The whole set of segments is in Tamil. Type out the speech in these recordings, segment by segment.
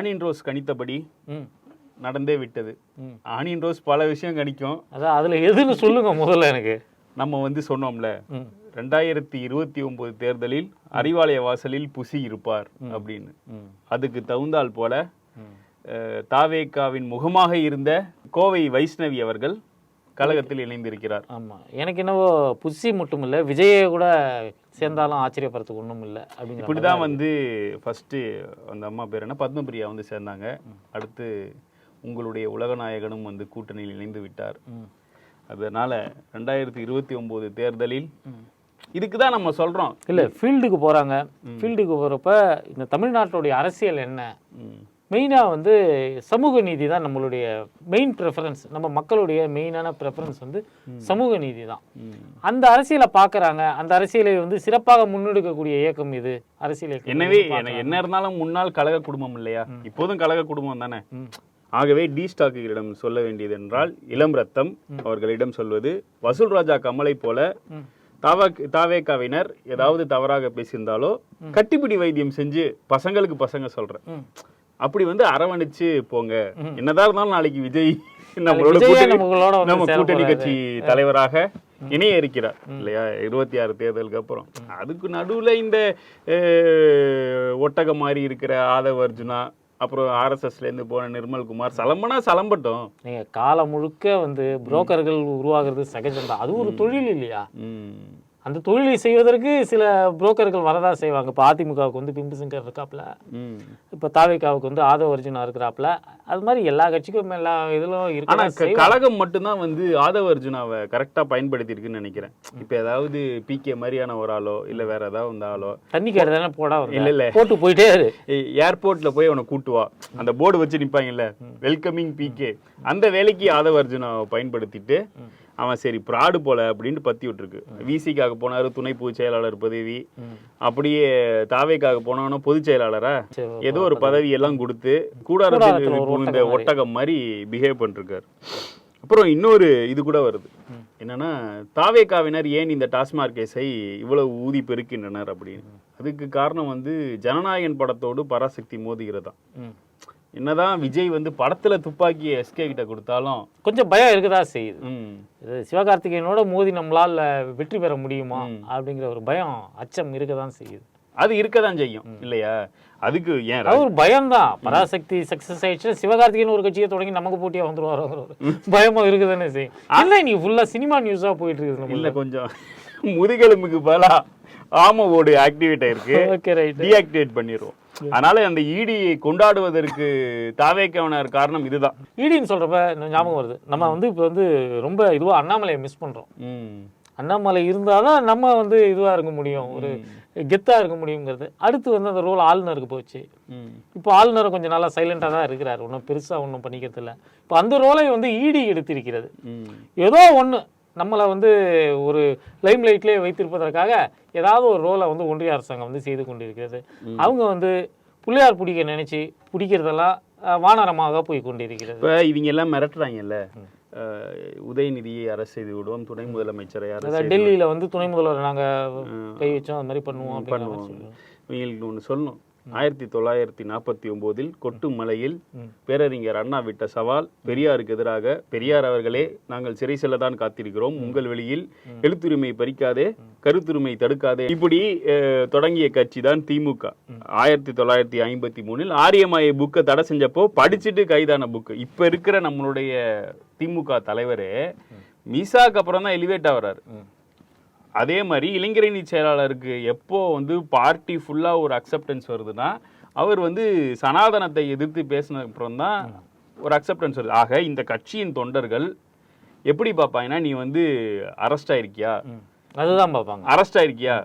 ஆனியன் ரோஸ் கணித்தபடி நடந்தே விட்டது. ஆனியன் ரோஸ் பல விஷயம் கணிக்கும். அதான் அதில் எதுன்னு சொல்லுங்க முதல்ல எனக்கு. நம்ம வந்து சொன்னோம்ல ரெண்டாயிரத்தி இருபத்தி ஒன்பது தேர்தலில் அறிவாலய வாசலில் புசி இருப்பார் அப்படின்னு. அதுக்கு தகுந்தால் போல தாவேகாவின் முகமாக இருந்த கோவை வைஷ்ணவி அவர்கள் கழகத்தில் இணைந்திருக்கிறார். ஆமாம் எனக்கு என்னவோ புசி மட்டும் இல்லை விஜயை கூட சேர்ந்தாலும் ஆச்சரியப்படுறதுக்கு ஒன்றும் இல்லை அப்படிங்கிற இப்படி தான் வந்து ஃபஸ்ட்டு அந்த அம்மா பேர் என்ன? பத்மபிரியா வந்து சேர்ந்தாங்க. அடுத்து உங்களுடைய உலகநாயகனும் வந்து கூட்டணியில் இணைந்து விட்டார். அதனால ரெண்டாயிரத்தி இருபத்தி ஒன்பது தேர்தலில் இதுக்கு தான் நம்ம சொல்கிறோம் இல்லை ஃபீல்டுக்கு போகிறாங்க ஃபீல்டுக்கு போகிறப்ப இந்த தமிழ்நாட்டுடைய அரசியல் என்ன? மெயினாக வந்து சமூக நீதி தான் நம்மளுடைய மெயின் ப்ரெஃபரன்ஸ் நம்ம மக்களுடைய மெயினான ப்ரெஃபரன்ஸ் வந்து சமூக நீதி தான். அந்த அரசியலை பார்க்குறாங்க. அந்த அரசியலை வந்து சிறப்பாக முன்னெடுக்கக்கூடிய இயக்கம் இது. அரசியல் இயக்கம் எனவே என- என்ன இருந்தாலும் முன்னாள் கழக குடும்பம் இல்லையா? இப்போதும் கழக குடும்பம் தானே. ஆகவே டி ஸ்டாக்குகளிடம் சொல்ல வேண்டியது என்றால் இளம் ரத்தம் அவர்களிடம் சொல்வது வசூல் ராஜா கமலை போல தாவேக்காவினர் ஏதாவது தவறாக பேசியிருந்தாலோ கட்டிப்பிடி வைத்தியம் செஞ்சு பசங்களுக்கு பசங்க சொல்றேன். அப்படி வந்து அரவணைச்சு போங்க. என்னதான் இருந்தாலும் நாளைக்கு விஜய் நம்மளோட நம்ம கூட்டணி. கட்சி தலைவராக இணைய இருக்கிறார் இல்லையா? இருபத்தி ஆறு தேர்தலுக்கு அப்புறம். அதுக்கு நடுவுல இந்த ஒட்டகம் மாதிரி இருக்கிற ஆதவ அர்ஜுனா அப்புறம் ஆர்எஸ்எஸ்ல இருந்து போன நிர்மல்குமார் சலம்பனா சலம்பட்டும். நீங்க காலம் முழுக்க வந்து புரோக்கர்கள் உருவாகிறது சகஜம் தான் அது ஒரு தொழில் இல்லையா. அந்த தொழிலை செய்வதற்கு சில புரோக்கர்கள் வரதா செய்வாங்க. இப்போ அதிமுகவுக்கு வந்து பிம்பு சங்கர் இருக்காப்புல. இப்போ தாவேக்காவுக்கு வந்து ஆதவ அர்ஜுனா இருக்கிறாப்புல அது மாதிரி எல்லா கட்சிக்கும் எல்லா இதிலும் இருக்க கழகம் மட்டும்தான் வந்து ஆதவ அர்ஜுனாவை கரெக்டா பயன்படுத்தி இருக்குன்னு நினைக்கிறேன். இப்ப ஏதாவது பி கே மாதிரியான ஒரு ஆளோ இல்ல வேற ஏதாவது வந்த ஆளோ தண்ணி கேடு தானே போடா இல்ல, இல்ல. போட்டு போயிட்டே இரு. ஏர்போர்ட்ல போய் அவனை கூட்டு வா. அந்த போர்டு வச்சு நிப்பாங்கல்ல. வெல்கமிங் பிகே அந்த வேலைக்கு ஆதவ அர்ஜுனாவை பயன்படுத்திட்டு அவன் சரி ப்ராடு போல அப்படின்னு பத்தி விட்டுருக்கு. விசிக்காக போனாரு துணை பொதுச் செயலாளர் பதவி அப்படியே தாவேக்காக போனவனும் பொதுச் செயலாளரா? ஏதோ ஒரு பதவி. எல்லாம் கொடுத்து கூடாரத்தில் இந்த ஒட்டகம் மாதிரி. பிஹேவ் பண்ணிருக்காரு. அப்புறம் இன்னொரு இது கூட வருது. என்னன்னா தாவேக்காவினர் ஏன் இந்த டாஸ்மாக் கேஸை இவ்வளவு ஊதி பெருக்கின்றனர் அப்படின்னு. அதுக்கு காரணம் வந்து ஜனநாயகன் படத்தோடு பராசக்தி மோதுகிறதா. என்னதான் விஜய் வந்து படத்துல துப்பாக்கியை எஸ்கே கிட்ட கொடுத்தாலும் கொஞ்சம் பயம் இருக்குதா செய்யுது. இது சிவகார்த்திகேயனோட மோதி நம்மளால வெற்றி பெற முடியுமா அப்படிங்கிற ஒரு பயம் அச்சம் இருக்க தான் செய்யுது. அது இருக்கதான் செய்யும் இல்லையா? அதுக்கு ஏன் ஒரு பயம்தான். பராசக்தி சக்சஸ் ஆயிடுச்சுன்னா சிவகார்த்திகேயன் ஒரு கட்சியை தொடங்கி நமக்கு போட்டியா வந்துருவாரோங்கிற ஒரு பயமா இருக்குதானே செய்யும். இல்லை நீ ஃபுல்லா சினிமா நியூஸா போயிட்டு இருக்குது இல்ல கொஞ்சம் முதுகெலும்புக்கு பதிலா ஆமவோடு ஆக்டிவேட் ஆயிருக்கு. டீஆக்டிவேட் பண்ணிடுவோம் அதனால அந்த ஈடி கொண்டாடுவதற்கு தாவேக்கவனர் காரணம் இதுதான். ஈடின்னு சொல்றப்ப எனக்கு ஞாபகம் வருது. நம்ம வந்து இப்போ வந்து ரொம்ப இதுவா அண்ணாமலையை மிஸ் பண்றோம். அண்ணாமலை இருந்தாதான் நம்ம வந்து இதுவா இருக்க முடியும். ஒரு கெத்தா இருக்க முடியுங்கிறது. அடுத்து வந்து அந்த ரோல் ஆளுநருக்கு போச்சு. இப்போ ஆளுநர் கொஞ்சம் நல்லா சைலண்டாக தான் இருக்கிறார். ஒன்றும் பெருசாக ஒன்றும் பண்ணிக்கிறது இல்லை இப்போ அந்த ரோலை வந்து ஈடி எடுத்திருக்கிறது. ம். ஏதோ ஒன்று நம்மளை வந்து ஒரு லைம் லைட்லேயே வைத்திருப்பதற்காக ஏதாவது ஒரு ரோலை வந்து ஒன்றிய அரசாங்கம் வந்து செய்து கொண்டிருக்கிறது. அவங்க வந்து புள்ளையார் பிடிக்க நினைச்சு பிடிக்கிறதெல்லாம் வானரமாக போய் கொண்டிருக்கிறது. இப்ப இவங்க எல்லாம் மிரட்டுறாங்கல்ல? உதயநிதியை அரசு செய்து விடுவோம் துணை முதலமைச்சரை அரசு டெல்லியில் வந்து துணை முதல்வர் நாங்கள் கை வச்சோம் அது மாதிரி பண்ணுவோம் பண்ணுவோம். இவங்களுக்கு ஒன்று சொல்லணும். ஆயிரத்தி தொள்ளாயிரத்தி நாற்பத்தி ஒம்போதில் கொட்டும் மலையில் பேரறிஞர் அண்ணா விட்ட சவால் பெரியாருக்கு எதிராக பெரியார் அவர்களே நாங்கள் சிறை செல்லதான் காத்திருக்கிறோம் உங்கள் வெளியில் எழுத்துரிமை பறிக்காதே கருத்துரிமை தடுக்காதே. இப்படி தொடங்கிய கட்சி தான் திமுக. ஆயிரத்தி தொள்ளாயிரத்தி ஐம்பத்தி மூணில் ஆரியமாய புக்கை தடை செஞ்சப்போ படிச்சுட்டு கைதான புக்கு. இப்ப இருக்கிற நம்மளுடைய திமுக தலைவரே மீசாக்கு அப்புறம் தான் எலிவேட் ஆகுறாரு. அதே மாதிரி இளைஞரணி செயலாளருக்கு எப்போ வந்து பார்ட்டி ஃபுல்லாக ஒரு அக்செப்டன்ஸ் வருதுன்னா அவர் வந்து சனாதனத்தை எதிர்த்து பேசின அப்புறம் தான் ஒரு அக்செப்டன்ஸ் வருது. ஆக இந்த கட்சியின் தொண்டர்கள் எப்படி பார்ப்பாங்கன்னா நீ வந்து அரெஸ்ட் ஆயிருக்கியா. அதுதான் பார்ப்பாங்க. அரெஸ்ட் ஆயிருக்கியா?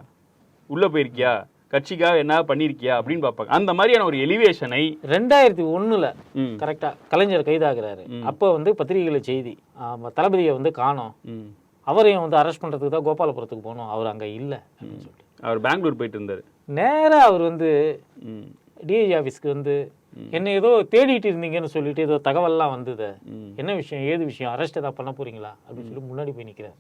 உள்ள போயிருக்கியா? கட்சிக்காக என்ன பண்ணிருக்கியா? அப்படின்னு பார்ப்பாங்க. அந்த மாதிரியான ஒரு எலிவேஷனை ரெண்டாயிரத்தி ஒண்ணுல ம், கரெக்டா கலைஞர் கைதாகிறாரு. அப்போ வந்து பத்திரிகையில செய்தி தளபதியை வந்து காணோம். அவரையும் வந்து அரெஸ்ட் பண்றதுக்கு தான் கோபாலபுரத்துக்கு போனோம். அவர் அங்க இல்ல அப்படின்னு சொல்லிட்டு. அவர் பெங்களூர் போயிட்டு இருந்தாரு. நேரா அவர் வந்து டிஐஜி ஆஃபீஸ்க்கு வந்து என்ன ஏதோ தேடிட்டு இருந்தீங்கன்னு சொல்லிட்டு ஏதோ தகவல்லாம் வந்தது. என்ன விஷயம்? ஏது விஷயம்? அரெஸ்ட் ஏதாவது பண்ண போறீங்களா? அப்படின்னு சொல்லி முன்னாடி போய் நிக்கிறார்.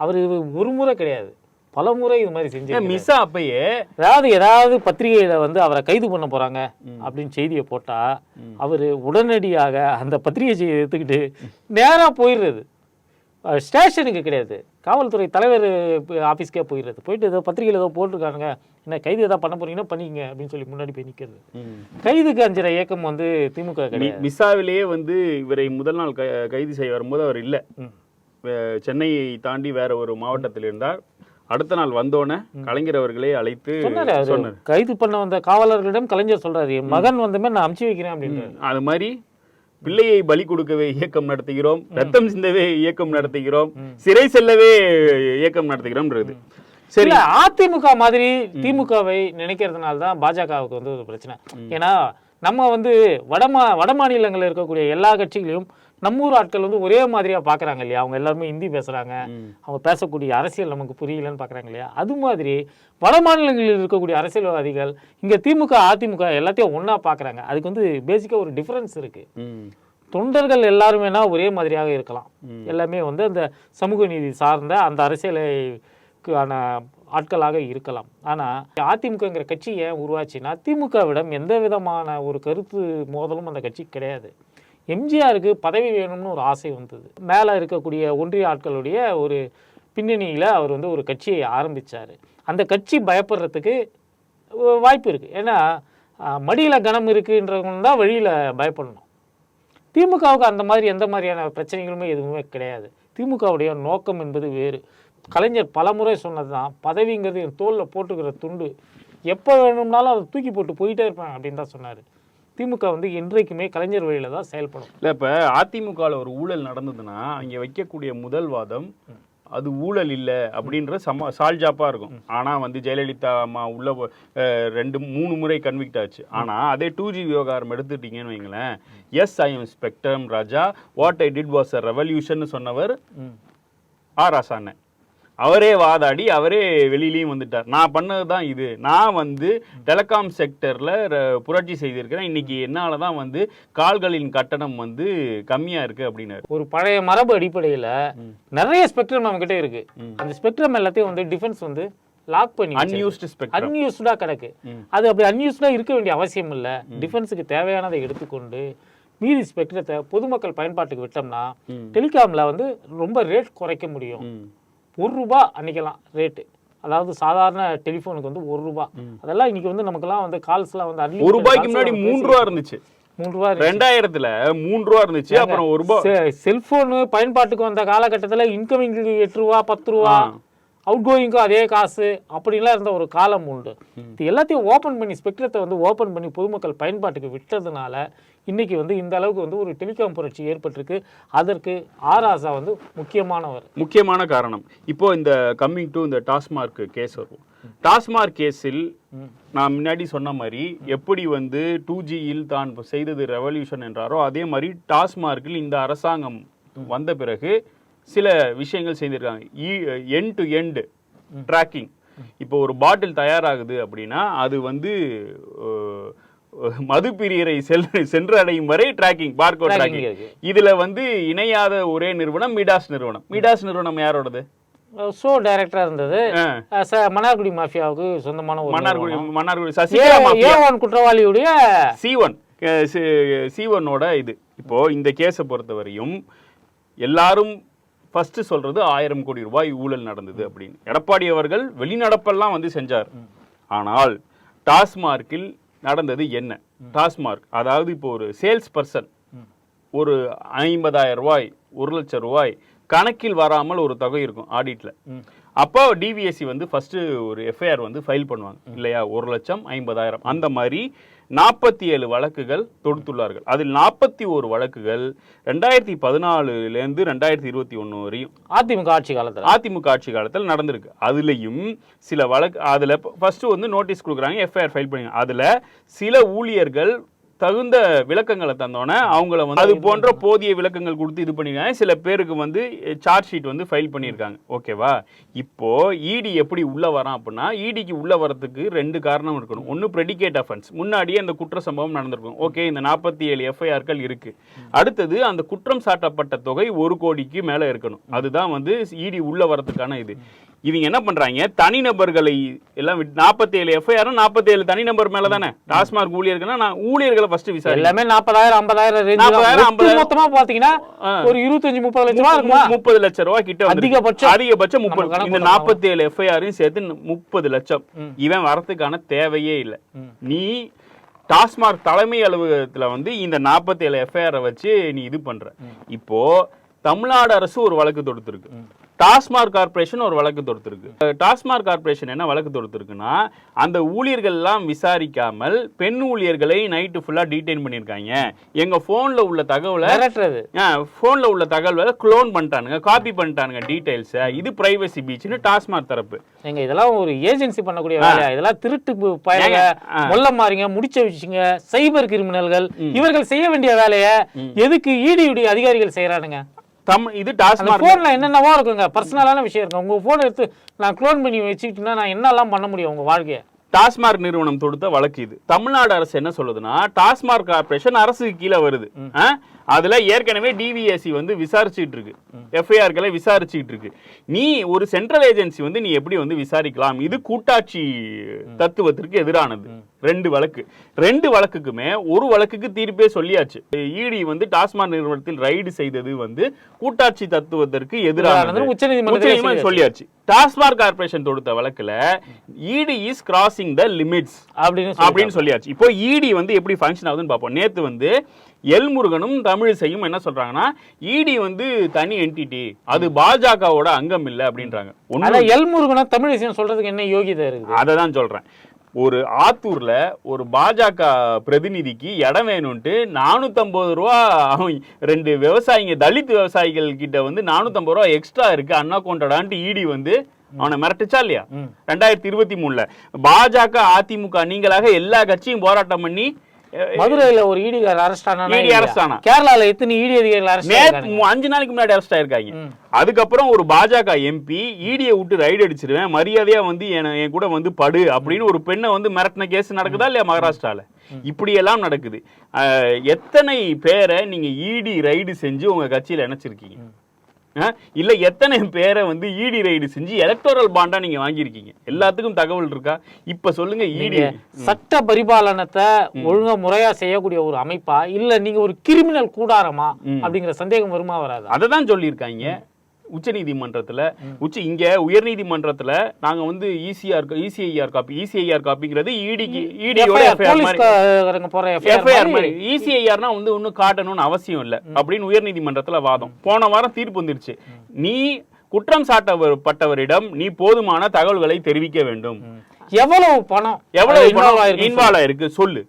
அவர் இது ஒரு முறை கிடையாது. பலமுறை இது மாதிரி செஞ்சு மிஸ்ஸா அப்பயே? அதாவது ஏதாவது பத்திரிகையில வந்து அவரை கைது பண்ண போறாங்க அப்படின்னு செய்தியை போட்டா அவர் உடனடியாக அந்த பத்திரிகை செய்தியை எடுத்துக்கிட்டு நேரா போயிடுறது. ஸ்டேஷனுக்கு கிடையாது. காவல்துறை தலைவர் ஆஃபீஸ்க்கே போயிடுறது. போயிட்டு ஏதோ பத்திரிகையில் ஏதோ போட்டிருக்காங்க என்ன கைது ஏதாவது பண்ண போறீங்கன்னா பண்ணிக்கங்க அப்படின்னு சொல்லி முன்னாடி போய் நிற்கிறது கைதுக்கு அஞ்சுற இயக்கம் வந்து திமுக கிடையாது. மிஸ்ஸாவிலேயே வந்து இவரை முதல் நாள் கைது செய்ய வரும்போது அவர் இல்ல. சென்னையை தாண்டி வேற ஒரு மாவட்டத்தில் இருந்தார். அடுத்த நாள் வந்தோடனே கலைஞர் அவர்களே அழைத்து கைது பண்ண வந்த காவலர்களிடம் கலைஞர் சொல்றாரு மகன் வந்தமே நான் அமுச்சு வைக்கிறேன் அப்படின்றாரு. அது மாதிரி பிள்ளையை பலி கொடுக்கவே இயக்கம் நடத்துகிறோம் ரத்தம் சிந்தவே இயக்கம் நடத்துகிறோம் சிறை செல்லவே இயக்கம் நடத்துகிறோம்ன்றது. சரி. அதிமுக மாதிரி திமுகவை நினைக்கிறதுனால தான் பாஜகவுக்கு வந்து ஒரு பிரச்சனை. ஏன்னா நம்ம வந்து வடமா வட மாநிலங்களில் இருக்கக்கூடிய எல்லா கட்சிகளையும் நம்ம ஊர் ஆட்கள் வந்து ஒரே மாதிரியா பாக்குறாங்க இல்லையா? அவங்க எல்லாருமே ஹிந்தி பேசுறாங்க. அவங்க பேசக்கூடிய அரசியல் நமக்கு புரியலன்னு பாக்குறாங்க இல்லையா? அது மாதிரி வட மாநிலங்களில் இருக்கக்கூடிய அரசியல்வாதிகள் இங்க திமுக அதிமுக எல்லாத்தையும் ஒண்ணா பாக்குறாங்க. அதுக்கு வந்து பேசிக்கா ஒரு டிஃபரன்ஸ் இருக்கு. ம். தொண்டர்கள் எல்லாருமேனா ஒரே மாதிரியாக இருக்கலாம். எல்லாமே வந்து அந்த சமூக நீதி சார்ந்த அந்த அரசியலுக்கான ஆட்களாக இருக்கலாம். ஆனால் அதிமுகங்கிற கட்சி ஏன் உருவாச்சுன்னா திமுகவிடம் எந்த விதமான ஒரு கருத்து மோதலும் அந்த கட்சி கிடையாது. எம்ஜிஆருக்கு பதவி வேணும்னு ஒரு ஆசை வந்தது. மேலே இருக்கக்கூடிய ஒன்றிய ஆட்களுடைய ஒரு பின்னணியில் அவர் வந்து ஒரு கட்சியை ஆரம்பிச்சார். அந்த கட்சி பயப்படுறதுக்கு வாய்ப்பு இருக்குது ஏன்னா மடியில் கனம் இருக்குன்றவங்க தான் வழியில் பயப்படணும். திமுகவுக்கு அந்த மாதிரி எந்த மாதிரியான பிரச்சனைகளுமே எதுவுமே கிடையாது. திமுகவுடைய நோக்கம் என்பது வேறு. கலைஞர் பலமுறை சொன்னது தான் பதவிங்கிறது என் தோளில் போட்டுக்கிற துண்டு. எப்போ வேணும்னாலும் அதை தூக்கி போட்டு போயிட்டே இருப்பேன் அப்படின்னு தான் சொன்னார். திமுக வந்து என்றைக்குமே கலைஞர் வழியில தான் செயல்படும். இல்ல இப்ப அதிமுகல ஒரு ஊழல் நடந்ததுன்னா அங்க வைக்கக்கூடிய முதல் வாதம் அது ஊழல் இல்ல அப்படின்ற சம சால்ஜாப்பா இருக்கும். ஆனா வந்து ஜெயலலிதா அம்மா உள்ள ரெண்டு மூணு முறை கன்விக்ட் ஆச்சு. ஆனா அதே டூ ஜி விவகாரம் எடுத்துட்டீங்கன்னு வைங்களேன் yes I am spectrum Raja what I did was a revolution சொன்னவர். ஆர் ராசாண்ணன் அவரே வாதாடி அவரே வெளியிலயும் வந்துட்டார். நான் பண்ணது தான் இது. நான் வந்து டெலகாம் செக்டர்ல புரட்சி செய்திருக்கிறேன். இன்னைக்கு என்னால தான் வந்து கால்களின் கட்டணம் வந்து கம்மியா இருக்கு அப்படின்னாரு. ஒரு பழைய மரபு அடிப்படையில் நிறைய ஸ்பெக்ட்ரம் நம்மகிட்ட இருக்கு. அந்த ஸ்பெக்ட்ரம் எல்லாத்தையும் வந்து டிஃபென்ஸ் வந்து லாக் பண்ணி. அன்யூஸ்டு ஸ்பெக்ட்ரம் அன்யூஸ்டா கிடக்கு. அது அப்படி அன்யூஸ்டா இருக்க வேண்டிய அவசியம் இல்லை. டிஃபென்ஸுக்கு தேவையானதை எடுத்துக்கொண்டு மீதி ஸ்பெக்ட்ரத்தை பொதுமக்கள் பயன்பாட்டுக்கு விட்டோம்னா டெலிகாம்ல வந்து ரொம்ப ரேட் குறைக்க முடியும். ஒரு ரூபா அன்னைக்கெல்லாம் ரேட்டு அதாவது சாதாரண டெலிஃபோனுக்கு வந்து ஒரு ரூபா. அதெல்லாம் இன்னைக்கு வந்து நமக்கெல்லாம் வந்து கால்ஸ்லாம் வந்து ஒரு ரூபாய்க்கு முன்னாடி மூணு ரூபா இருந்துச்சு. மூணு ரூபா ரெண்டாயிரத்துல மூணு ரூபா இருந்துச்சு. அப்புறம் ஒரு ரூபா. செல்போனு பயன்பாட்டுக்கு வந்த காலகட்டத்துல இன்கமிங்க்கு எட்டு ரூபா பத்து ரூபா அவுட் கோயிங்க்கும் அதே காசு. அப்படிலாம் இருந்த ஒரு காலம் உண்டு. இது எல்லாத்தையும் ஓப்பன் பண்ணி ஸ்பெக்ட்ரத்தை வந்து ஓப்பன் பண்ணி பொதுமக்கள் பயன்பாட்டுக்கு விட்டதுனால இன்னைக்கு வந்து இந்த அளவுக்கு வந்து ஒரு டெலிகாம் புரட்சி ஏற்பட்டிருக்கு. அதற்கு ஆராசா வந்து முக்கியமானவர். முக்கியமான காரணம். இப்போ இந்த கம்மிங் டு இந்த டாஸ்மார்க் கேஸ் வரும் டாஸ்மார்க் கேஸில் நான் முன்னாடி சொன்ன மாதிரி எப்படி வந்து டூ ஜியில் தான் செய்தது ரெவல்யூஷன் என்றாரோ அதே மாதிரி டாஸ்மார்க்கில் இந்த அரசாங்கம் வந்த பிறகு சில விஷயங்கள் செய்திருக்காங்க. எண்ட் டு எண்ட் ட்ராக்கிங் இப்போ ஒரு பாட்டில் தயாராகுது அப்படின்னா அது வந்து மது பிரியரை செல் சென்றடையும் வரை ட்ராக்கிங் பார்கோட் ட்ராக்கிங். இதுல வந்து இணையாத ஒரே நிறுவனம் மிடாஸ் நிறுவனம். மிடாஸ் நிறுவனம் யாரோடது? ஷோ டைரக்டரா இருந்தது. மன்னார்குடி மாஃபியாவுக்கு சொந்தமான ஒரு மன்னார்குடி. மன்னார்குடி சசிகலா ஏ ஒன் குற்றவாளியுடைய சி ஒன் சி ஒன்னோட இது. இப்போ இந்த கேஸை பொறுத்தவரையும் எல்லாரும் ஃபர்ஸ்ட் சொல்றது ஆயிரம் கோடி ரூபாய் ஊழல் நடந்தது அப்படின்னு. எடப்பாடி அவர்கள் வெளிநடப்பெல்லாம் வந்து செஞ்சார். ஆனால் டாஸ்மார்க்கில் நடந்தது என்ன? டாஸ்மார்க். அதாவது இப்போ ஒரு சேல்ஸ் பர்சன் ஒரு ஐம்பதாயிரம் ரூபாய் ஒரு லட்சம் ரூபாய் கணக்கில் வராமல் ஒரு தொகை இருக்கும் ஆடிட்ல. அப்போ டிவிஎஸ்சி வந்து ஃபர்ஸ்ட் ஒரு எஃப்ஐஆர் வந்து ஃபைல் பண்ணுவாங்க. இல்லையா? ஒரு லட்சம் ஐம்பதாயிரம். அந்த மாதிரி நாற்பத்தி ஏழு வழக்குகள் தொடுத்துள்ளார்கள். அதில் நாற்பத்தி ஒரு வழக்குகள் ரெண்டாயிரத்தி பதினாலுலேருந்து ரெண்டாயிரத்தி இருபத்தி ஒன்று வரையும். அதிமுக ஆட்சி காலத்துல. அதிமுக ஆட்சி காலத்தில் நடந்திருக்கு. அதுலயும் சில வழக்கு அதுல ஃபர்ஸ்ட் வந்து நோட்டீஸ் கொடுக்குறாங்க எஃப்ஐஆர் ஃபைல் பண்ணி அதுல சில ஊழியர்கள் தகுந்த விளக்கங்களை தந்தோன்னே அவங்கள வந்து அது போன்ற போதிய விளக்கங்கள் கொடுத்து இது பண்ணிருக்காங்க. சில பேருக்கு வந்து சார்ஜ் ஷீட் வந்து ஃபைல் பண்ணியிருக்காங்க ஓகேவா? இப்போ இடி எப்படி உள்ள வரான் அப்படின்னா இடிக்கு உள்ள வரதுக்கு ரெண்டு காரணம் இருக்கணும். ஒன்னு ப்ரெடிகேட் அஃபென்ஸ் முன்னாடியே அந்த குற்ற சம்பவம் நடந்திருக்கும். ஓகே இந்த நாற்பத்தி ஏழு எஃப்ஐஆர்கள் இருக்கு. அடுத்தது அந்த குற்றம் சாட்டப்பட்ட தொகை ஒரு கோடிக்கு மேல இருக்கணும். அதுதான் வந்து இடி உள்ள வரதுக்கான இது. இவங்க என்ன பண்றாங்க? தனிநபர்களை எல்லாம் நாற்பத்தி ஏழு எஃப்ஐஆர் நாற்பத்தி ஏழு தனிநபர் மேல தானே டாஸ்மாக் ஊழியர்கள்னா நான் ஊழியர்களை ஃபர்ஸ்ட் விசாரி எல்லாமே நாற்பதாயிரம் ஐம்பதாயிரம் ரேஞ்ச் 40,000, 50,000. மொத்தமா பாத்தீங்கன்னா ஆ. ஒரு இருபத்தஞ்சு முப்பது லட்சம் ரூபா இருக்குமா? முப்பது லட்சம் ரூபாய் கிட்ட அதிகபட்சம். அதிகபட்சம் முப்பது. இந்த போட்டோம்னா. நாற்பத்தி ஏழு எஃப்ஐஆரையும் சேர்த்து முப்பது லட்சம். இவன் வரதுக்கான தேவையே இல்லை. நீ டாஸ்மாக் தலைமை அலுவலகத்துல வந்து இந்த நாற்பத்தி ஏழு எஃப்ஐஆரை வச்சு நீ இது பண்ற. இப்போ தமிழ்நாடு அரசு ஒரு வழக்கு தொடுத்திருக்கு. டாஸ்மாக் கார்ப்பரேஷன் ஒரு வழக்கு தொடுத்திருக்கு. டாஸ்மாக் கார்ப்பரேஷன் என்ன வழக்கு தொடுத்திருக்குன்னா அந்த ஊழியர்கள் எல்லாம் விசாரிக்காமல் பெண் ஊழியர்களை நைட்டு ஃபுல்லா டீடைன் பண்ணியிருக்காங்க. எங்க போன்ல உள்ள தகவலை ஃபோனில் உள்ள தகவலை க்ளோன் பண்ணிட்டானுங்க காப்பி பண்ணிட்டானுங்க டீடைல்ஸை இது பிரைவசி பீச்னு டாஸ்மாக் தரப்பு. எங்க இதெல்லாம் ஒரு ஏஜென்சி பண்ணக்கூடிய வேலையா? இதெல்லாம் திருட்டு பு- பயலுங்க ஏங்க, ஆ. மொல்ல மாறிங்க முடிச்ச வச்சுங்க சைபர் கிரிமினல்கள். இவர்கள் செய்ய வேண்டிய வேலையை எதுக்கு இடியுடைய அதிகாரிகள் செய்யறானுங்க தம் இது அந்த டாஸ்மாக் போன்ல என்னென்னவோ இருக்குங்க. பர்சனலான விஷயம் இருக்கு. உங்க போன் எடுத்து நான் க்ளோன் பண்ணி வச்சுக்கிட்டேன்னா நான் என்னெல்லாம் பண்ண முடியும் உங்க வாழ்க்கைய? டாஸ்மாக் நிறுவனம் தொடுத்த வழக்கு இது. தமிழ்நாடு அரசு என்ன சொல்லுதுன்னா டாஸ்மாக் கார்ப்பரேஷன் அரசுக்கு கீழே வருது? அதுல ஏற்கனவே டிவிஎஸ்சி வந்து விசாரிச்சுட்டு இருக்கு எஃப்ஐஆர்களை விசாரிச்சுட்டு இருக்கு நீ ஒரு சென்ட்ரல் ஏஜென்சி வந்து நீ எப்படி வந்து விசாரிக்கலாம்? இது கூட்டாட்சி தத்துவத்திற்கு எதிரானது. ரெண்டு வழக்கு. ரெண்டு வழக்குக்குமே ஒரு வழக்குக்கு தீர்ப்பே சொல்லியாச்சு. இடி வந்து டாஸ்மாக் நிறுவனத்தில் ரைடு செய்தது வந்து கூட்டாட்சி தத்துவத்திற்கு எதிரானது. உச்சநீதிமன்றம் சொல்லியாச்சு. டாஸ்மாக் கார்ப்பரேஷன் தொடுத்த வழக்குல இடி இஸ் கிராசிங் த லிமிட்ஸ் அப்படின்னு அப்படின்னு சொல்லியாச்சு. இப்போ இடி வந்து எப்படி ஃபங்க்ஷன் ஆகுதுன்னு பார்ப்போம். நேத்து வந்து எல்முருகனும் தமிழிசையும் என்ன சொல்றாங்கன்னா இடி வந்து தனி என்டிட்டி அது பாஜகவோட அங்கம் இல்லை அப்படின்றாங்க. ஒண்ணு அதான் எல்முருகனா தமிழ் விஷயம் சொல்றதுக்கு என்ன யோகிதை இருக்குது? அதை தான் சொல்றேன். ஒரு ஆத்தூர்ல ஒரு பாஜக பிரதிநிதிக்கு இடம் வேணும்ட்டு நானூத்தம்பது ரூபா அவன் ரெண்டு விவசாயிங்க தலித் விவசாயிகள் கிட்ட வந்து நானூத்தம்பது ரூபா எக்ஸ்ட்ரா இருக்கு அண்ணா கொண்டடான்ட்டு இடி வந்து அவனை மிரட்டுச்சா இல்லையா? ரெண்டாயிரத்தி இருபத்தி மூணுல. பாஜக அதிமுக நீங்களாக எல்லா கட்சியும் போராட்டம் பண்ணி மதுரையில ஒரு ஈடிகார் அரெஸ்ட் ஆனா ED arrest ஆனா. கேரளால எத்தனை ஈடி அதிகாரிகள் அரெஸ்ட் அஞ்சு நாளைக்கு முன்னாடி அரெஸ்ட் ஆயிருக்காங்க. அதுக்கப்புறம் ஒரு பாஜக எம்பி ஈடியை விட்டு ரைடு அடிச்சிருவேன் மரியாதையா வந்து என- கூட வந்து படு அப்படின்னு ஒரு பெண்ணை வந்து மிரட்டின கேஸ் நடக்குதா இல்லையா மகாராஷ்டிரால? இப்படி எல்லாம் நடக்குது. எத்தனை பேரை நீங்க ஈடி ரைடு செஞ்சு உங்க கட்சியில இணைச்சிருக்கீங்க? இல்ல எத்தனை பேரை வந்து ஈடி ரைடு செஞ்சு எலக்டோரல் பாண்டா நீங்க வாங்கியிருக்கீங்க? எல்லாத்துக்கும் தகவல் இருக்கா? இப்ப சொல்லுங்க ஈடி சட்ட பரிபாலனத்தை ஒழுங்கா முறையா செய்யக்கூடிய ஒரு அமைப்பா? இல்ல நீங்க ஒரு கிரிமினல் கூடாரமா? அப்படிங்கிற சந்தேகம் வருமா வராதா? அதை தான் சொல்லியிருக்காங்க. உச்ச நீதிமன்றத்துல உச்ச இங்க உயர் நீதிமன்றத்துல நாங்க வந்து E ECR ECIR copy ECIR காப்பிங்கிறது E இடிக்கு இடியோட எஃப்ஐஆர் மாதிரி. E இசிஐஆர்னா வந்து ஒன்றும் காட்டணும்னு அவசியம் இல்லை. அப்படின்னு உயர் நீதிமன்றத்துல வாதம். போன வாரம் தீர்ப்பு வந்துருச்சு. நீ குற்றம் சாட்டப்பட்டவரிடம் நீ போதுமான தகவல்களை தெரிவிக்க வேண்டும். எவ்வளவு பணம்? எவ்வளவு இன்வால்வ் ஆயிருக்கு சொல்லு.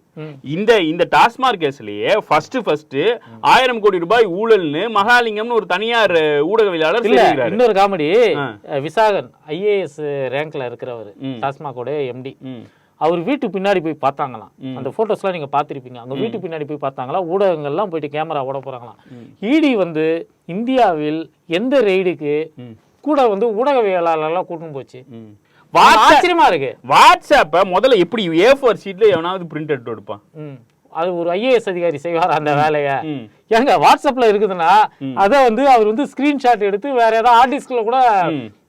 இந்த இந்த டாஸ்மாக் கேஸ்லயே ஃபர்ஸ்ட் ஃபர்ஸ்ட் ஆயிரம் கோடி ரூபாய் ஊழல்னு மகாலிங்கம்னு ஒரு தனியார் ஊடகவியலாளர் இன்னொரு காமெடி. விசாகன் ஐஏஎஸ் ரேங்க்ல இருக்கிறவர். டாஸ்மாகோட எம்டி. அவர் வீட்டு பின்னாடி போய் பார்த்தாங்களாம். அந்த போட்டோஸ்லாம் நீங்க பார்த்திருப்பீங்க. அந்த வீட்டு பின்னாடி போய் பார்த்தாங்களா? ஊடகங்கள்லாம் போயிட்டு கேமரா ஓட போறாங்களாம். இடி வந்து இந்தியாவில் எந்த ரெய்டுக்கு கூட வந்து ஊடகவியலாளர்லாம் கூட்டின்னு போச்சு. ஆச்சரியமா இருக்கு. வாட்ஸ்அப்பை முதல்ல எப்படி ஏ ஃபோர் ஷீட்ல எவனாவது பிரிண்ட் எடுத்து எடுப்பான். அது ஒரு ஐஏஎஸ் அதிகாரி செய்வார் அந்த வேலையை. ஏங்க வாட்ஸ்அப்ல இருக்குதுன்னா அதை வந்து அவர் வந்து ஸ்கிரீன்ஷாட் எடுத்து வேற ஏதாவது ஆர்டிஸ்ட்ல கூட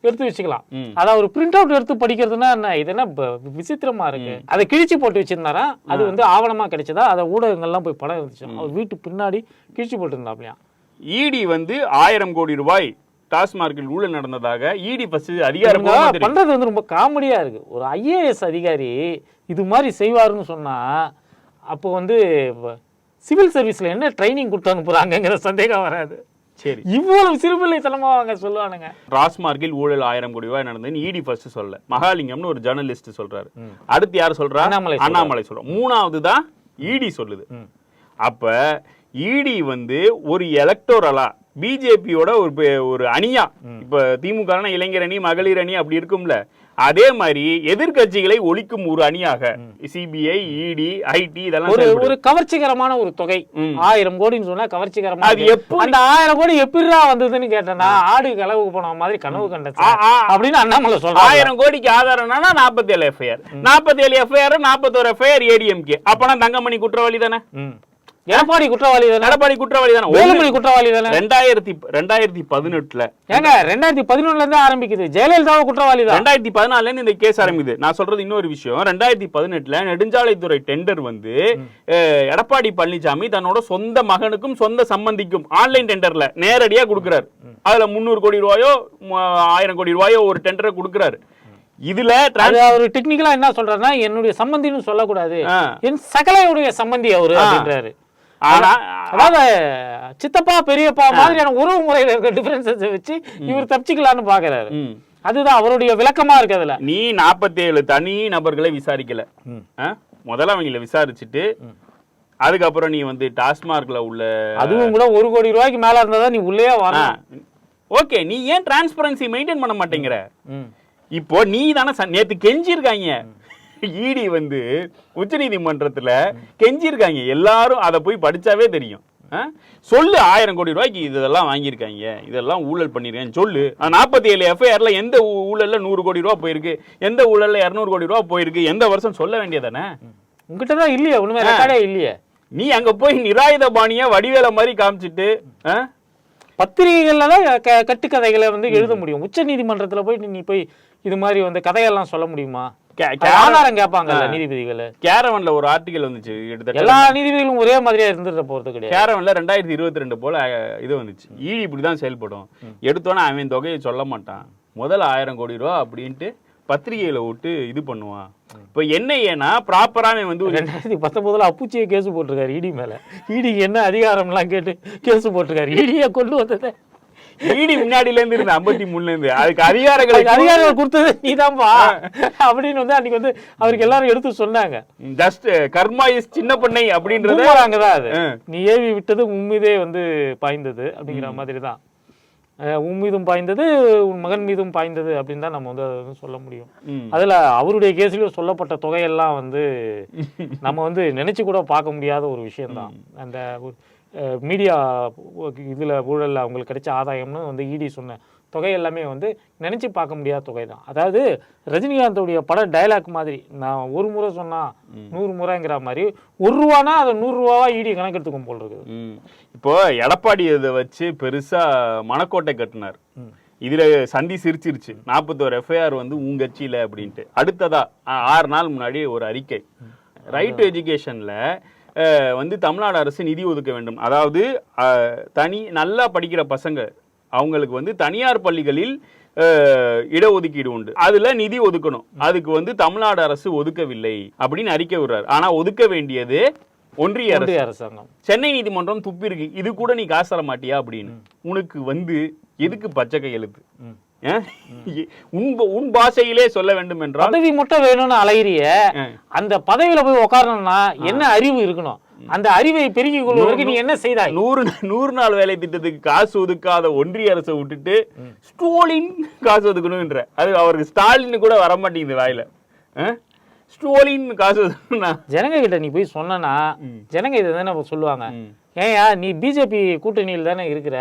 எடுத்து வச்சுக்கலாம். ம். அதை அவர் பிரிண்ட் அவுட் எடுத்து படிக்கிறதுனா என்ன? இது என்ன விசித்திரமா இருக்கு? அதை கிழிச்சு போட்டு வச்சிருந்தாரா? அது வந்து ஆவணமா கிடைச்சதா? அதை ஊடகங்கள்லாம் போய் படம் இருந்துச்சு அவர் வீட்டு பின்னாடி கிழிச்சு போட்டு இருந்தாப்லையா இடி வந்து ஆயிரம் கோடி ரூபாய் டாஸ்மார்க்கில் ஊழல் நடந்ததாக இடி ஃபர்ஸ்ட் தெரியும். பண்றது வந்து ரொம்ப காமெடியா இருக்கு. ஒரு ஐஏஎஸ் அதிகாரி இது மாதிரி செய்வாருன்னு சொன்னா அப்போ வந்து சிவில் சர்வீஸ்ல என்ன ட்ரைனிங் கொடுத்து அனுப்புறாங்கங்கிற சந்தேகம் வராது. சரி. இவ்வளவு சிறுபிள்ளைத்தனமா அவங்க சொல்லுவானுங்க. டாஸ்மார்க்கில் ஊழல் ஆயிரம் கோடி ரூபாய் நடந்ததுன்னு இடி ஃபர்ஸ்ட் சொல்ல மகாலிங்கம்னு ஒரு ஜெர்னலிஸ்ட் சொல்றாரு. அடுத்து யார் சொல்றா? அண்ணாமலை. அண்ணாமலை சொல்றோம் மூணாவது தான் இடி சொல்லுது. அப்ப இடி வந்து ஒரு எலக்டோரலா பிஜேபியோட ஒரு ஒரு அணியா. இப்ப திமுக இளைஞர் அணி மகளிர் அணி அப்படி இருக்கும்ல. அதே மாதிரி எதிர்க்கட்சிகளை ஒழிக்கும் ஒரு அணியாக சிபிஐ இடி ஐடி இதெல்லாம் ஒரு. ஒரு கவர்ச்சிகரமான ஒரு தொகை. ஆயிரம் கோடின்னு சொன்னா கவர்ச்சிகரமா அது. எப்படி- அந்த ஆயிரம் கோடி எப்படிடா வந்ததுன்னு கேட்டேன்னா ஆடு களவுக்கு போன மாதிரி கனவு ஆ. அப்படின்னு அண்ணாமலை சொல்றாங்க ஆயிரம் கோடிக்கு ஆதாரம்னா நாற்பத்தி ஏழு எஃப்ஐஆர் நாற்பத்தி ஏழு எஃப்ஐஆர் நாற்பத்தோரு எஃப்ஐஆர் ஏடிஎம்கே அப்பனா தங்கமணி குற்றவாளி தானே. எடப்பாடி குற்றவாளி எடப்பாடி குற்றவாளி தானே. வேலுமணி குற்றவாளி தானே ரெண்டாயிரத்தி ரெண்டாயிரத்தி பதினெட்டுல ஏங்க ரெண்டாயிரத்தி பதினொன்னுல இருந்து ஆரம்பிக்குது. ஜெயலலிதாவை குற்றவாளி தான். ரெண்டாயிரத்தி பதினாலுல இருந்து இந்த கேஸ் ஆரம்பிக்குது. நான் சொல்றது இன்னொரு விஷயம். ரெண்டாயிரத்தி பதினெட்டுல நெடுஞ்சாலைத்துறை டெண்டர் வந்து எடப்பாடி பழனிசாமி தன்னோட சொந்த மகனுக்கும் சொந்த சம்பந்திக்கும் ஆன்லைன் டெண்டர்ல நேரடியா கொடுக்குறாரு. அதுல முந்நூறு கோடி ரூபாயோ ஆயிரம் கோடி ரூபாயோ ஒரு டெண்டரை கொடுக்குறாரு. இதுல அவர் டெக்னிக்கலா என்ன சொல்றாருன்னா என்னுடைய சம்பந்தின்னு சொல்லக்கூடாது. என் சகலையுடைய சம்பந்தி அவரு அப்படின்றாரு. ஆனா அதாவது சித்தப்பா பெரியப்பா மாதிரியான உறவு முறையில இருக்க டிஃபரன்சஸ் வச்சு இவர் தப்பிச்சுக்கலான்னு பாக்குறாரு. அதுதான் அவருடைய விளக்கமா இருக்கு அதுல. நீ 47 தனி நபர்களை விசாரிக்கல? முதல்ல அவங்கள விசாரிச்சுட்டு அதுக்கப்புறம் நீ வந்து டாஸ்மார்க்ல உள்ள அதுவும் கூட ஒரு கோடி ரூபாய்க்கு மேல இருந்தா நீ உள்ளே வரணும். ஓகே நீ ஏன் டிரான்ஸ்பரன்சி மெயின்டைன் பண்ண மாட்டேங்கிற. இப்போ நீ தானே நேத்து கெஞ்சிருக்காங்க. இடி வந்து உச்சநீதிமன்றத்துல கெஞ்சிருக்காங்க. எல்லாரும் அதை போய் படிச்சாவே தெரியும்? சொல்லு ஆயிரம் கோடி ரூபாய்க்கு இதெல்லாம் வாங்கியிருக்காங்க. இதெல்லாம் ஊழல் பண்ணிருக்கேன் சொல்லு. நாற்பத்தி ஏழு எஃப்ஐஆர்ல எந்த ஊழல்ல நூறு கோடி ரூபா போயிருக்கு? எந்த ஊழல்ல இரநூறு கோடி ரூபா போயிருக்கு? எந்த வருஷம் சொல்ல வேண்டியதானே உங்ககிட்ட தான் இல்லையே ஒண்ணுமே ரெக்கார்டே இல்லையே. நீ அங்க போய் நிராயுத பாணியா வடிவேல மாதிரி காமிச்சிட்டு? பத்திரிகைகள்ல தான் கட்டுக்கதைகளை வந்து எழுத முடியும். உச்ச நீதிமன்றத்துல போய் நீ போய் இது மாதிரி வந்து கதையெல்லாம் சொல்ல முடியுமா? ஆதாரம் கேட்பாங்கல்ல நீதிபதிகள். கேரவன்ல ஒரு ஆர்டிகல் வந்துச்சு எல்லா நீதிபதிகளும் ஒரே மாதிரியா இருந்துட போறது கிடையாது. கேரவன்ல ரெண்டாயிரத்தி இருபத்தி ரெண்டு போல இது வந்துச்சு. ஈடி இப்படிதான் செயல்படும். எடுத்தோன்னே அவன் தொகையை சொல்ல மாட்டான். முதல்ல ஆயிரம் கோடி ரூபா அப்படின்ட்டு பத்திரிகையில விட்டு இது பண்ணுவான். இப்போ என்ன ஏன்னா ப்ராப்பரா அவன் வந்து ரெண்டாயிரத்தி பத்தொன்பதுல அப்புச்சியை கேஸ் போட்டிருக்காரு இடி மேல. இடிக்கு என்ன அதிகாரம்லாம் கேட்டு கேஸ் போட்டிருக்காரு. இடியை கொண்டு வந்ததை. ஈடி முன்னாடில இருந்து இருந்த ஐம்பத்தி மூணுல இருந்து. அதுக்கு அதிகாரங்களை அதுக்கு அதிகாரம் கொடுத்தது நீதான்பா அப்படின்னு வந்து அன்னைக்கு வந்து அவருக்கு எல்லாரும் எடுத்து சொன்னாங்க. ஜஸ்ட் கர்மா இஸ் சின்ன பண்ணை அப்படின்றத பூமராங்க தான் அது. நீ ஏவி விட்டது உம்மீதே வந்து பாய்ந்தது அப்படிங்கிற மாதிரி தான் உன் மீதும் பாய்ந்தது உன் மகன் மீதும் பாய்ந்தது அப்படின்னு தான் நம்ம வந்து அதை வந்து சொல்ல முடியும். அதுல அவருடைய கேஸ்லயும் சொல்லப்பட்ட தொகையெல்லாம் வந்து நம்ம வந்து நினைச்சு கூட பார்க்க முடியாத ஒரு விஷயம்தான். அந்த மீடியா இதுல ஊழல்ல அவங்களுக்கு கிடைச்ச ஆதாயம்னு வந்து இடி சொன்ன தொகை எல்லாமே வந்து நினைச்சு பார்க்க முடியாத தொகை தான். அதாவது ரஜினிகாந்தோடைய பட டயலாக் மாதிரி நான் ஒரு முறை சொன்னா நூறு முறைங்கிற மாதிரி ஒரு ரூபானா அதை நூறு ரூபாவா இடி கணக்கெடுத்துக்கும் போல் இருக்குது. இப்போ எடப்பாடி இதை வச்சு பெருசா மணக்கோட்டை கட்டினார். இதுல சந்தி சிரிச்சிருச்சு. நாற்பத்தோரு எஃப்ஐஆர் வந்து உங்க கட்சியில அப்படின்ட்டு. அடுத்ததா ஆறு நாள் முன்னாடி ஒரு அறிக்கை. ரைட் டு எஜுகேஷன்ல வந்து தமிழ்நாடு அரசு நிதி ஒதுக்க வேண்டும். அதாவது தனி நல்லா படிக்கிற பசங்க அவங்களுக்கு வந்து தனியார் பள்ளிகளில் இடஒதுக்கீடு உண்டு. அதுல நிதி ஒதுக்கணும். அதுக்கு வந்து தமிழ்நாடு அரசு ஒதுக்கவில்லை அப்படின்னு அறிக்கை விடுறாரு. ஆனா ஒதுக்க வேண்டியது ஒன்றிய அரசு. அரசாங்கம். சென்னை நீதிமன்றம் துப்பி இருக்கு. இது கூட நீ காசு தர மாட்டியா அப்படின்னு. உனக்கு வந்து எதுக்கு பச்சை கையெழுத்து? உன் பாஷையிலே சொல்ல வேண்டும் என்றால் பதவி மட்டும் வேணும்னு அலையிறிய. அந்த பதவியில போய் உட்காரணும்னா என்ன அறிவு இருக்கணும்? அந்த அறிவை பெருக்கிக் கொள்வதற்கு நீ என்ன செய்தாய்? நூறு நூறு நாள் வேலை திட்டத்துக்கு காசு ஒதுக்காத ஒன்றிய அரசை விட்டுட்டு ஸ்டோலின் காசு ஒதுக்கணும்ன்ற. அது அவருக்கு ஸ்டாலின் கூட வர மாட்டேங்குது வாயில? ஸ்டோலின் காசு ஜனங்க கிட்ட நீ போய் சொன்னனா ஜனங்க இதை தானே சொல்லுவாங்க. ஏன்யா நீ பிஜேபி கூட்டணியில் தானே இருக்கிற?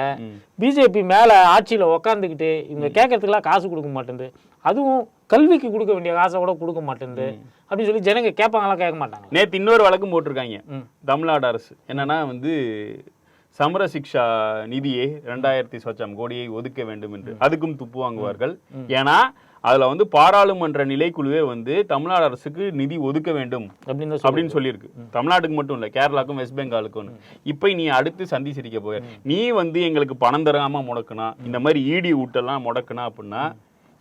பிஜேபி மேல ஆட்சியில உக்காந்துக்கிட்டு இவங்க கேட்கறதுக்கெல்லாம் காசு கொடுக்க மாட்டேங்குது அதுவும் கல்விக்கு கொடுக்க வேண்டிய காசை கூட கொடுக்க மாட்டேங்குது அப்படின்னு சொல்லி ஜனங்க கேட்பாங்களா கேட்க மாட்டாங்க. நேத்து இன்னொரு வழக்கும் போட்டிருக்காங்க. தமிழ்நாடு அரசு. என்னன்னா வந்து சமர சிக்ஷா நிதியை ரெண்டாயிரத்தி சொச்சம் கோடியை ஒதுக்க வேண்டும் என்று. அதுக்கும் துப்பு வாங்குவார்கள். ஏன்னா அதுல வந்து பாராளுமன்ற நிலைக்குழுவே வந்து தமிழ்நாடு அரசுக்கு நிதி ஒதுக்க வேண்டும் அப்படின்னு அப்படின்னு சொல்லியிருக்கு. தமிழ்நாட்டுக்கு மட்டும் இல்ல கேரளாக்கும் வெஸ்ட் பெங்காலுக்கும் இப்போ நீ அடுத்து சந்தி சிரிக்க போய நீ வந்து எங்களுக்கு பணம் தராம முடக்குனா இந்த மாதிரி இடி ஊட்டெல்லாம் முடக்குனா அப்படின்னா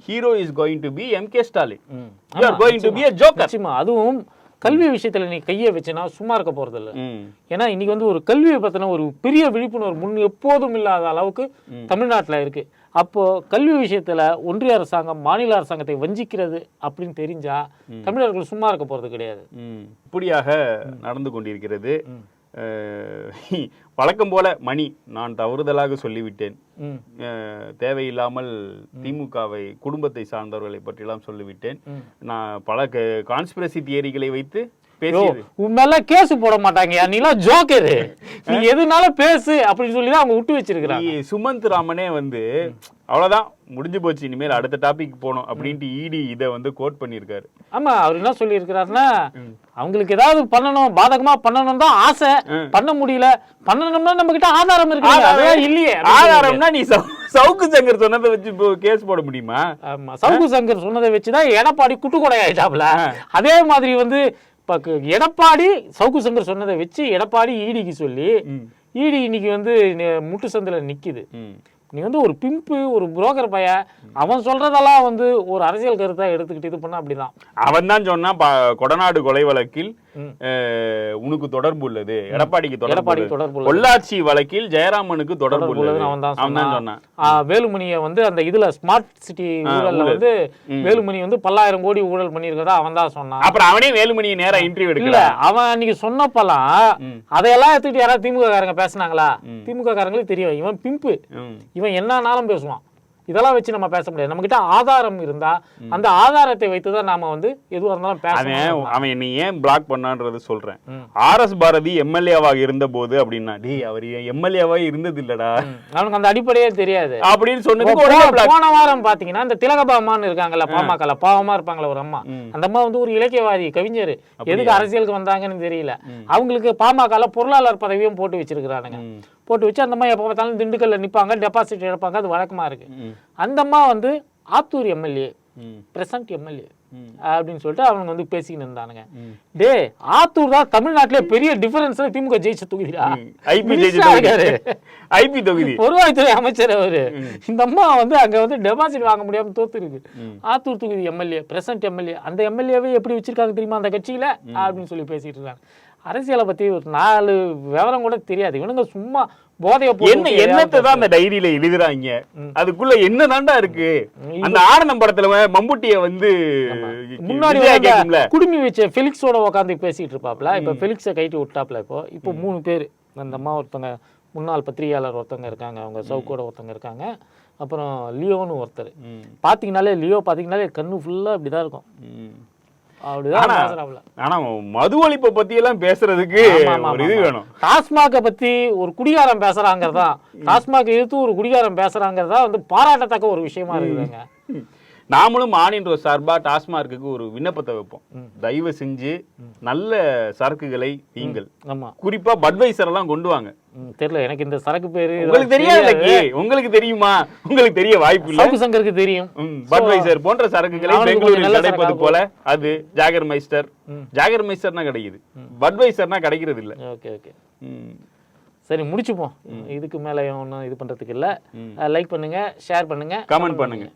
hero is going to be M K Stalin. You are going to be joker நிச்சயமா அதுவும் கல்வி விஷயத்துல நீ கையை வச்சுனா சும்மா இருக்க போறது இல்ல ஏன்னா இன்னைக்கு வந்து ஒரு கல்வியை பத்தின ஒரு பெரிய விழிப்புணர்வு முன் எப்போதும் இல்லாத அளவுக்கு தமிழ்நாட்டுல இருக்கு. அப்போ கல்வி விஷயத்துல ஒன்றிய அரசாங்கம் மாநில அரசாங்கத்தை வஞ்சிக்கிறது அப்படின்னு தெரிஞ்சா தமிழர்கள் சும்மா இருக்க போறது கிடையாது. இப்படியாக நடந்து கொண்டிருக்கிறது. வழக்கம் போல மணி நான் தவறுதலாக சொல்லிவிட்டேன். தேவையில்லாமல் திமுகவை குடும்பத்தை சார்ந்தவர்களை பற்றியெல்லாம் சொல்லிவிட்டேன். நான் பல கான்ஸ்பிரசி தியரிகளை வைத்து மேல கேஸ் போட மாட்டாங்கயா நீலாம் ஜோக்கரு. நீ எதுனாலும் பேசு அப்படின்னு சொல்லி தான் அவங்க விட்டு வச்சிருக்கிறாங்க. சுமந்த் ராமனே வந்து அவ்வளவுதான் முடிஞ்சு போச்சு இனிமேல் அடுத்த டாபிக் போகணும் அப்படின்ட்டு இடி இதை வந்து கோட் பண்ணியிருக்காரு. ஆமா அவர் என்ன சொல்லி இருக்கிறாருன்னா அவங்களுக்கு ஏதாவது பண்ணணும் பாதகமா பண்ணணும் தான் ஆசை. பண்ண முடியல பண்ணணும்னா நம்ம கிட்ட ஆதாரம் இருக்கு இல்லையே. ஆதாரம்னா நீ சவு- சவுக்கு சங்கர் சொன்னதை வச்சு கேஸ் போட முடியுமா? ஆமா சவுக்கு சங்கர் சொன்னதை வச்சுதான் எடப்பாடி குட்டுக்கொடை ஆயிட்டாப்ல. அதே மாதிரி வந்து இப்ப எடப்பாடி சவுக்கு சங்கர் சொன்னதை வச்சு எடப்பாடி ஈடிக்கு சொல்லி ஈடி இன்னைக்கு வந்து முட்டு சந்தில நிக்குது. ம். நீ வந்து ஒரு பிம்பு ஒரு புரோக்கர் பைய அவன் சொல்றதெல்லாம் வந்து ஒரு அரசியல் கருத்தா எடுத்துக்கிட்டு இது பண்ணா அப்படிதான். அவன் தான் சொன்னா கொடநாடு கொலை வழக்கில் உனக்கு தொடர்பு உள்ளது. எடப்பாடிக்கு உள்ளது. தொடர்பு. பொள்ளாச்சி வழக்கில் ஜெயராமனுக்கு தொடர்பு உள்ளது. அவன் தான் சொன்னான். வேலுமணியை வந்து அந்த இதுல ஸ்மார்ட் சிட்டி ஊழல்ல ஊழல். வந்து வேலுமணி வந்து பல்லாயிரம் கோடி ஊழல் பண்ணியிருக்கதா அவன் தான் சொன்னான். அப்புறம் அவனே வேலுமணியை நேரா இன்டர்வியூ எடுக்கல அவன் அன்னைக்கு சொன்னப்பெல்லாம் அதையெல்லாம் எடுத்துக்கிட்டு யாராவது திமுக காரங்க பேசுனாங்களா திமுக காரங்களுக்கு தெரியும் இவன் பிம்பு. இவன் என்னன்னாலும் பேசுவான். இதெல்லாம் வச்சு நம்ம பேச முடியாது. நம்ம கிட்ட ஆதாரம் இருந்தா அந்த ஆதாரத்தை வைத்துதான் நாம வந்து எதுவா இருந்தாலும் பேசணும். அவன் என்னை ஏன் பிளாக் பண்ணான்றது சொல்றேன். ஆர் எஸ் பாரதி எம்எல்ஏவாக இருந்த போது அப்படின்னா டேய் அவர் எம்எல்ஏவா இருந்தது இல்லடா அவனுக்கு அந்த அடிப்படையே தெரியாது. அப்படின்னு உடனே போன- வாரம் பாத்தீங்கன்னா இந்த திலகபாமான்னு இருக்காங்கல்ல பாமகல பாவமா இருப்பாங்களா ஒரு அம்மா. அந்த அம்மா வந்து ஒரு இலக்கியவாதி கவிஞர். எதுக்கு அரசியலுக்கு வந்தாங்கன்னு தெரியல. அவங்களுக்கு பாமகல பொருளாளர் பதவியும் போட்டு வச்சிருக்கிறானுங்க. போட்டு வச்சு அந்த அம்மா எப்ப பார்த்தாலும் திண்டுக்கல்ல நிப்பாங்க டெபாசிட் இழப்பாங்க. அது வழக்கமா இருக்கு. அந்த அம்மா வந்து ஆத்தூர் எம்எல்ஏ பிரசன்ட் எம்எல்ஏ அப்படின்னு சொல்லிட்டு அவங்க வந்து பேசிக்கிட்டு இருந்தானுங்க. டே ஆத்தூர் தான் தமிழ்நாட்டிலே பெரிய டிஃபரன்ஸ் திமுக ஜெயிச்ச தொகுதிடா. ஐபி இருக்காரு. ஐபி தொகுதி. வருவாய்த்துறை அமைச்சர் அவரு. இந்த அம்மா வந்து அங்க வந்து டெபாசிட் வாங்க முடியாம தோத்து இருக்கு ஆத்தூர் தொகுதி எம்எல்ஏ பிரசன்ட் எம்எல்ஏ அந்த எம்எல்ஏவே எப்படி வச்சிருக்காங்க தெரியுமா அந்த கட்சியில? அப்படின்னு சொல்லி பேசிட்டு இருக்காங்க. அரசியலை பத்தி ஒரு நாலு விவரம் கூட தெரியாது. இவனுங்க சும்மா போதைய என்ன என்னத்தை தான் அந்த டைரியில எழுதுறாங்க? அதுக்குள்ள என்னதான்டா இருக்கு? அந்த ஆனந்தம் படத்துல மம்புட்டிய வந்து முன்னாடி குடுமி வச்ச ஃபெலிக்ஸோட உட்காந்து பேசிட்டு இருப்பாப்ல. இப்ப ஃபெலிக்ஸை கைட்டி விட்டாப்ல இப்போ. இப்போ மூணு பேர். அந்த அம்மா ஒருத்தங்க முன்னாள் பத்திரிகையாளர் ஒருத்தங்க இருக்காங்க. அவங்க சவுக்கோட ஒருத்தங்க இருக்காங்க. அப்புறம் லியோன்னு ஒருத்தர். பாத்தீங்கன்னாலே லியோ பாத்தீங்கன்னாலே கண்ணு ஃபுல்லா இப்படிதான் இருக்கும். ஆனா மது ஒழிப்பை பத்தி எல்லாம் பேசுறதுக்கு ஒரு இது ஆமா. வேணும். டாஸ்மாக பத்தி ஒரு குடிகாரன் பேசுறாங்கிறதா டாஸ்மாக் எதிர்த்து ஒரு குடிகாரன் பேசுறாங்கிறதா வந்து பாராட்டத்தக்க ஒரு விஷயமா இருக்குதுங்க. நாமளும் ஆனின்ற சார்பா டாஸ்மார்க்குக்கு ஒரு விண்ணப்பத்தை வைப்போம். தயவு செஞ்சு நல்ல சரக்குகளை நீங்கள். ஆமா. குறிப்பா பட்வைசர் எல்லாம் கொண்டு வாங்க. தெரியல எனக்கு இந்த சரக்கு பேரு உங்களுக்கு தெரியாது. உங்களுக்கு தெரியுமா? உங்களுக்கு தெரிய வாய்ப்பு இல்ல. சங்கருக்கு தெரியும். பட்வைசர் போன்ற சரக்குகளை பெங்களூரில் கிடைப்பது போல அது ஜாகர் மைஸ்டர். ஜாகர் மைஸ்டர்னா கிடைக்குது. பட்வைசர்னா கிடைக்கிறது இல்ல. Okay okay. சரி முடிச்சுப்போம். இதுக்கு மேல ஒன்றும் இது பண்றதுக்கு இல்ல. லைக் பண்ணுங்க ஷேர் பண்ணுங்க கமெண்ட் பண்ணுங்க.